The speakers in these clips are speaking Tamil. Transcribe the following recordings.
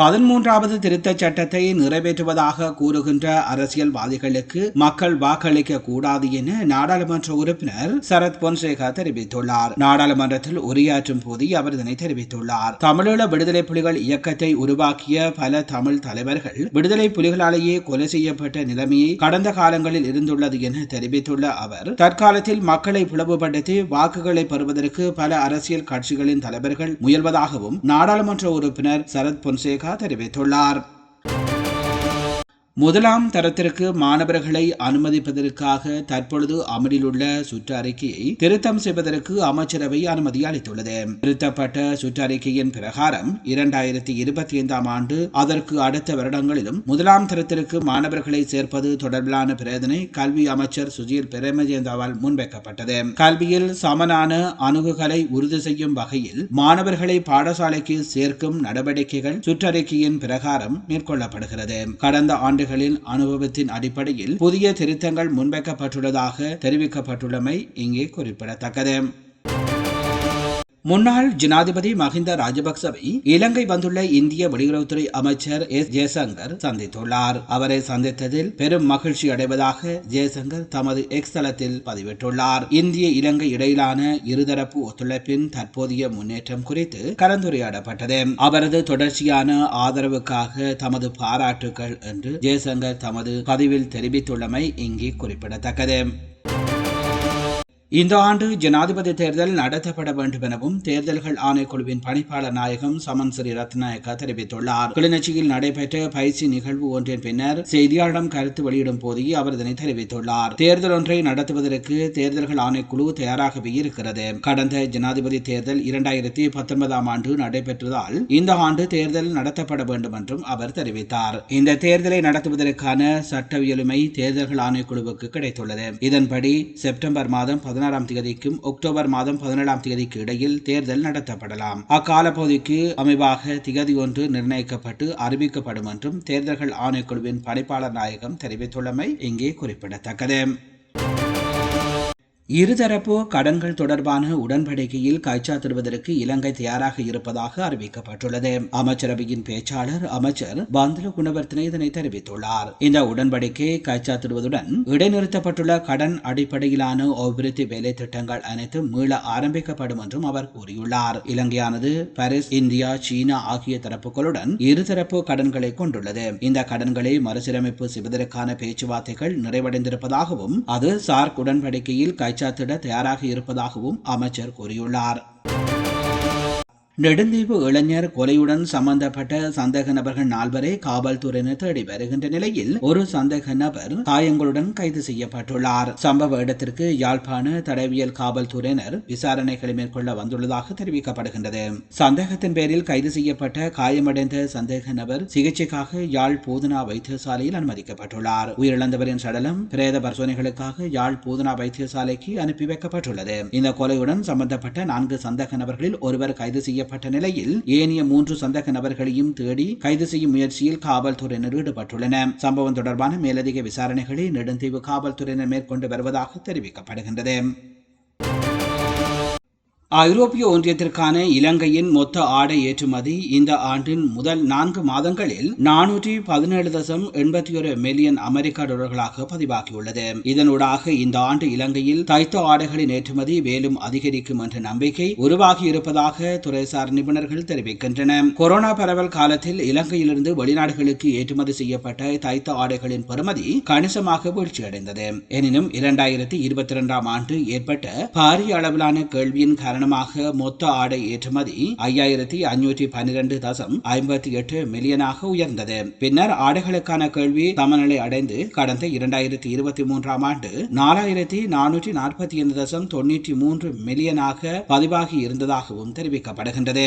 பதிமூன்றாவது திருத்தச் சட்டத்தை நிறைவேற்றுவதாக கூறுகின்ற அரசியல்வாதிகளுக்கு மக்கள் வாக்களிக்க கூடாது என நாடாளுமன்ற உறுப்பினர் சரத் பொன்சேகா தெரிவித்துள்ளார். நாடாளுமன்றத்தில் உரையாற்றும் போது அவர் இதனை தெரிவித்துள்ளார். தமிழீழ விடுதலை புலிகள் இயக்கத்தை உருவாக்கிய பல தமிழ் தலைவர்கள் விடுதலை புலிகளாலேயே கொலை செய்யப்பட்ட நிலைமையை கடந்த காலங்களில் இருந்துள்ளது என தெரிவித்துள்ள அவர் தற்காலத்தில் மக்களை பிளவுபடுத்தி வாக்குகளை பெறுவதற்கு பல அரசியல் கட்சிகளின் தலைவர்கள் முயல்வதாகவும் நாடாளுமன்ற உறுப்பினர் சரத் பொன்சேகா தெரிவித்துள்ளார் முதலாம் தரத்திற்கு மாணவர்களை அனுமதிப்பதற்காக தற்பொழுது அமலில் உள்ள சுற்றறிக்கையை திருத்தம் செய்வதற்கு அமைச்சரவை அனுமதி அளித்துள்ளது. திருத்தப்பட்ட சுற்றறிக்கையின் பிரகாரம் இரண்டாயிரத்தி இருபத்தி ஐந்தாம் ஆண்டு அதற்கு அடுத்த வருடங்களிலும் முதலாம் தரத்திற்கு மாணவர்களை சேர்ப்பது தொடர்பிலான பிரேதனை கல்வி அமைச்சர் சுஜீர் பிரேமஜேந்தாவால் முன்வைக்கப்பட்டது. கல்வியில் சமனான அணுகுகளை உறுதி செய்யும் வகையில் மாணவர்களை பாடசாலைக்கு சேர்க்கும் நடவடிக்கைகள் சுற்றறிக்கையின் பிரகாரம் மேற்கொள்ளப்படுகிறது. கடந்த ஆசிரியர்களின் அனுபவத்தின் அடிப்படையில் புதிய திருத்தங்கள் முன்வைக்கப்பட்டுள்ளதாக தெரிவிக்கப்பட்டுள்ளமை இங்கே குறிப்பிடத்தக்கது. முன்னாள் ஜனாதிபதி மஹிந்த ராஜபக்சவை இலங்கை வந்துள்ள இந்திய வெளியுறவுத்துறை அமைச்சர் எஸ் ஜெயசங்கர் சந்தித்துள்ளார். அவரை சந்தித்ததில் பெரும் மகிழ்ச்சி அடைவதாக ஜெயசங்கர் தமது எக்ஸ் தளத்தில் பதிவிட்டுள்ளார். இந்திய இலங்கை இடையிலான இருதரப்பு ஒத்துழைப்பின் தற்போதைய முன்னேற்றம் குறித்து கலந்துரையாடப்பட்டது. அவரது தொடர்ச்சியான ஆதரவுக்காக தமது பாராட்டுகள் என்று ஜெயசங்கர் தமது பதிவில் தெரிவித்துள்ளமை இங்கே குறிப்பிடத்தக்கது. இந்த ஆண்டு ஜனாதிபதி தேர்தல் நடத்தப்பட வேண்டும் எனவும் தேர்தல்கள் ஆணைக்குழுவின் பணிப்பாளர் நாயகம் சமன் ஸ்ரீ ரத்நாயக்கா தெரிவித்துள்ளார். கிளிநொச்சியில் நடைபெற்ற பயிற்சி நிகழ்வு ஒன்றின் பின்னர் செய்தியாளரிடம் கருத்து வெளியிடும் போதே அவர் இதனை தெரிவித்துள்ளார். தேர்தல் ஒன்றை நடத்துவதற்கு தேர்தல்கள் ஆணைக்குழு தயாராகவே இருக்கிறது. கடந்த ஜனாதிபதி தேர்தல் இரண்டாயிரத்தி பத்தொன்பதாம் ஆண்டு நடைபெற்றதால் இந்த ஆண்டு தேர்தல் நடத்தப்பட வேண்டும் என்றும் அவர் தெரிவித்தார். இந்த தேர்தலை நடத்துவதற்கான சட்டவியலுமை தேர்தல்கள் ஆணைக்குழுவுக்கு கிடைத்துள்ளது. இதன்படி செப்டம்பர் மாதம் பதினாறாம் தேதிக்கும் அக்டோபர் மாதம் பதினேழாம் தேதிக்கு இடையில் தேர்தல் நடத்தப்படலாம். அக்கால பகுதிக்கு அமைவாக திகதி ஒன்று நிர்ணயிக்கப்பட்டு அறிவிக்கப்படும் என்றும் தேர்தல்கள் ஆணைக்குழுவின் பணிப்பாளர் நாயகம் தெரிவித்துள்ளமை இங்கே குறிப்பிடத்தக்கது. இருதரப்பு கடன்கள் தொடர்பான உடன்படிக்கையில் கைச்சாத்திடுவதற்கு இலங்கை தயாராக இருப்பதாக அறிவிக்கப்பட்டுள்ளது. அமைச்சரவையின் பேச்சாளர் அமைச்சர் பந்துல குணவர்த்தனை இதனை தெரிவித்துள்ளார். இந்த உடன்படிக்கை கைச்சாத்திடுவதுடன் இடைநிறுத்தப்பட்டுள்ள கடன் அடிப்படையிலான அபிவிருத்தி வேலை திட்டங்கள் அனைத்தும் மீள ஆரம்பிக்கப்படும் என்றும் அவர் கூறியுள்ளார். இலங்கையானது பாரிஸ் இந்தியா சீனா ஆகிய தரப்புகளுடன் இருதரப்பு கடன்களை கொண்டுள்ளது. இந்த கடன்களை மறுசீரமைப்பு செய்வதற்கான பேச்சுவார்த்தைகள் நிறைவடைந்திருப்பதாகவும் அது சார்க் உடன்படிக்கையில் கை கைச்சாத்திட தயாராக இருப்பதாகவும் அமைச்சர் கூறியுள்ளார். நெடுந்தீவு இளைஞர் கொலையுடன் சம்பந்தப்பட்ட சந்தேக நபர்கள் நால்வரை காவல்துறையினர் தேடி வருகின்ற நிலையில் ஒரு சந்தேக நபர் காயங்களுடன் கைது செய்யப்பட்டுள்ளார். சம்பவ இடத்திற்கு யாழ்ப்பாண தடவியல் காவல்துறையினர் விசாரணைகளை மேற்கொள்ள வந்துள்ளதாக தெரிவிக்கப்படுகின்றது. சந்தேகத்தின் பேரில் கைது செய்யப்பட்ட காயமடைந்த சந்தேக நபர் சிகிச்சைக்காக யாழ் போதனா வைத்தியசாலையில் அனுமதிக்கப்பட்டுள்ளார். உயிரிழந்தவரின் சடலம் பிரேத பரிசோதனைகளுக்காக யாழ் போதனா வைத்தியசாலைக்கு அனுப்பி வைக்கப்பட்டுள்ளது. இந்த கொலையுடன் சம்பந்தப்பட்ட நான்கு சந்தேக நபர்களில் ஒருவர் கைது செய்ய செய்யப்பட்ட நிலையில் ஏனைய மூன்று சந்தக நபர்களையும் தேடி கைது செய்யும் முயற்சியில் காவல்துறையினர் ஈடுபட்டுள்ளனர் சம்பவம் தொடர்பான மேலதிக விசாரணைகளை நெடுந்தீவு காவல்துறையினர் மேற்கொண்டு வருவதாக தெரிவிக்கப்படுகின்றது. ஐரோப்பிய ஒன்றியத்திற்கான இலங்கையின் மொத்த ஆடை ஏற்றுமதி இந்த ஆண்டின் முதல் நான்கு மாதங்களில் நானூற்றி பதினேழு தசம் எண்பத்தி ஒரு மில்லியன் அமெரிக்க டாலர்களாக பதிவாகியுள்ளது. இதனூடாக இந்த ஆண்டு இலங்கையில் தைத்த ஆடைகளின் ஏற்றுமதி மேலும் அதிகரிக்கும் என்ற நம்பிக்கை உருவாகி இருப்பதாக துறைசார் நிபுணர்கள் தெரிவிக்கின்றன. கொரோனா பரவல் காலத்தில் இலங்கையிலிருந்து வெளிநாடுகளுக்கு ஏற்றுமதி செய்யப்பட்ட தைத்த ஆடைகளின் பெறுமதி கணிசமாக வீழ்ச்சியடைந்தது. எனினும் இரண்டாயிரத்தி இருபத்தி இரண்டாம் ஆண்டு ஏற்பட்ட பாரிய அளவிலான கேள்வியின் காரணமாக காரணமாக மொத்த ஆடை ஏற்றுமதி ஐயாயிரத்தி அஞ்சூற்றி பன்னிரண்டு தசம் ஐம்பத்தி எட்டு மில்லியனாக உயர்ந்தது. பின்னர் ஆடைகளுக்கான கேள்வி சமநிலை அடைந்து கடந்த இரண்டாயிரத்தி இருபத்தி மூன்றாம் ஆண்டு நாலாயிரத்தி நானூற்றி நாற்பத்தி ஐந்து தசம் தொன்னூற்றி மூன்று மில்லியனாக பதிவாகி இருந்ததாகவும் தெரிவிக்கப்படுகின்றது.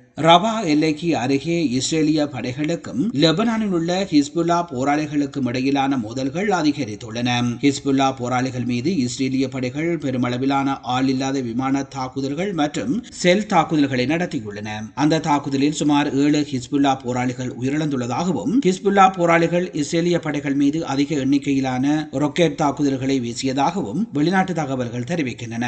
ரவா எல்லைக்கு அருகே இஸ்ரேலிய படைகளுக்கும் லெபனானில் உள்ள ஹிஸ்புல்லா போராளிகளுக்கும் இடையிலான மோதல்கள் அதிகரித்துள்ளன. ஹிஸ்புல்லா போராளிகள் மீது இஸ்ரேலிய படைகள் பெருமளவிலான ஆள் இல்லாத விமான தாக்குதல்கள் மற்றும் செல் தாக்குதல்களை நடத்தியுள்ளன. அந்த தாக்குதலில் சுமார் ஏழு ஹிஸ்புல்லா போராளிகள் உயிரிழந்துள்ளதாகவும் ஹிஸ்புல்லா போராளிகள் இஸ்ரேலிய படைகள் மீது அதிக எண்ணிக்கையிலான ராக்கெட் தாக்குதல்களை வீசியதாகவும் வெளிநாட்டு தகவல்கள் தெரிவிக்கின்றன.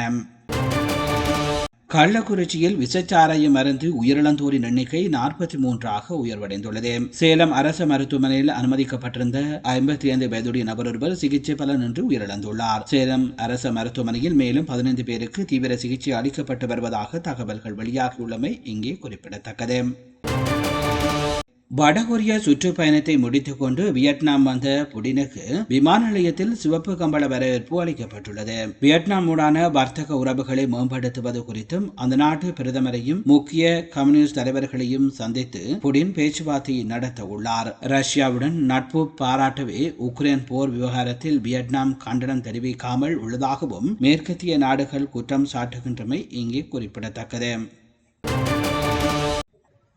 கள்ளக்குறிச்சியில் விசச்சாராயம் மருந்து உயிரிழந்தோரின் எண்ணிக்கை நாற்பத்தி மூன்றாக உயர்வடைந்துள்ளது. சேலம் அரசு மருத்துவமனையில் அனுமதிக்கப்பட்டிருந்த ஐம்பத்தி ஐந்து வயதுடைய நபர் ஒருவர் சிகிச்சை பலனின்றி உயிரிழந்துள்ளார். சேலம் அரசு மருத்துவமனையில் மேலும் பதினைந்து பேருக்கு தீவிர சிகிச்சை அளிக்கப்பட்டு வருவதாக தகவல்கள் வெளியாகியுள்ளமை இங்கே குறிப்பிடத்தக்கது. வடகொரிய சுற்றுப்பயணத்தை முடித்துக்கொண்டு வியட்நாம் வந்த புடினுக்கு விமான நிலையத்தில் சிவப்பு கம்பள வரவேற்பு அளிக்கப்பட்டுள்ளது. வியட்நாமுடான வர்த்தக உறவுகளை மேம்படுத்துவது குறித்தும் அந்த நாட்டு பிரதமரையும் முக்கிய கம்யூனிஸ்ட் தலைவர்களையும் சந்தித்து புடின் பேச்சுவார்த்தை நடத்த உள்ளார். ரஷ்யாவுடன் நட்பு பாராட்டவே உக்ரைன் போர் விவகாரத்தில் வியட்நாம் கண்டனம் தெரிவிக்காமல் உள்ளதாகவும் மேற்கத்திய நாடுகள் குற்றம் சாட்டுகின்றமை இங்கே குறிப்பிடத்தக்கது.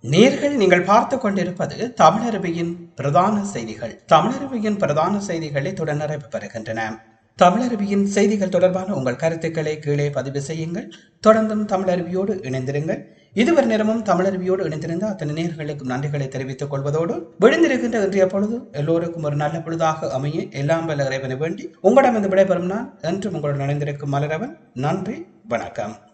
நேர்கள் நீங்கள் பார்த்து கொண்டிருப்பது தமிழருவியின் பிரதான செய்திகள். தமிழருவியின் பிரதான செய்திகளை தொடர்ந்து பெறுகின்றன. தமிழருவியின் செய்திகள் தொடர்பான உங்கள் கருத்துக்களை கீழே பதிவு செய்யுங்கள். தொடர்ந்தும் தமிழருவியோடு இணைந்திருங்கள். இதுவரை நேரமும் தமிழருவியோடு இணைந்திருந்த அத்தனை நேர்களுக்கும் நன்றிகளை தெரிவித்துக் கொள்வதோடு விழுந்திருக்கின்ற இன்றைய பொழுது எல்லோருக்கும் ஒரு நல்ல பொழுதாக அமைய எல்லாம் வல்ல இறைவனை வேண்டி உங்களிடம் இந்த விடைபெறும் நான் என்றும் உங்களுடன் இணைந்திருக்கும் மலரவன். நன்றி வணக்கம்.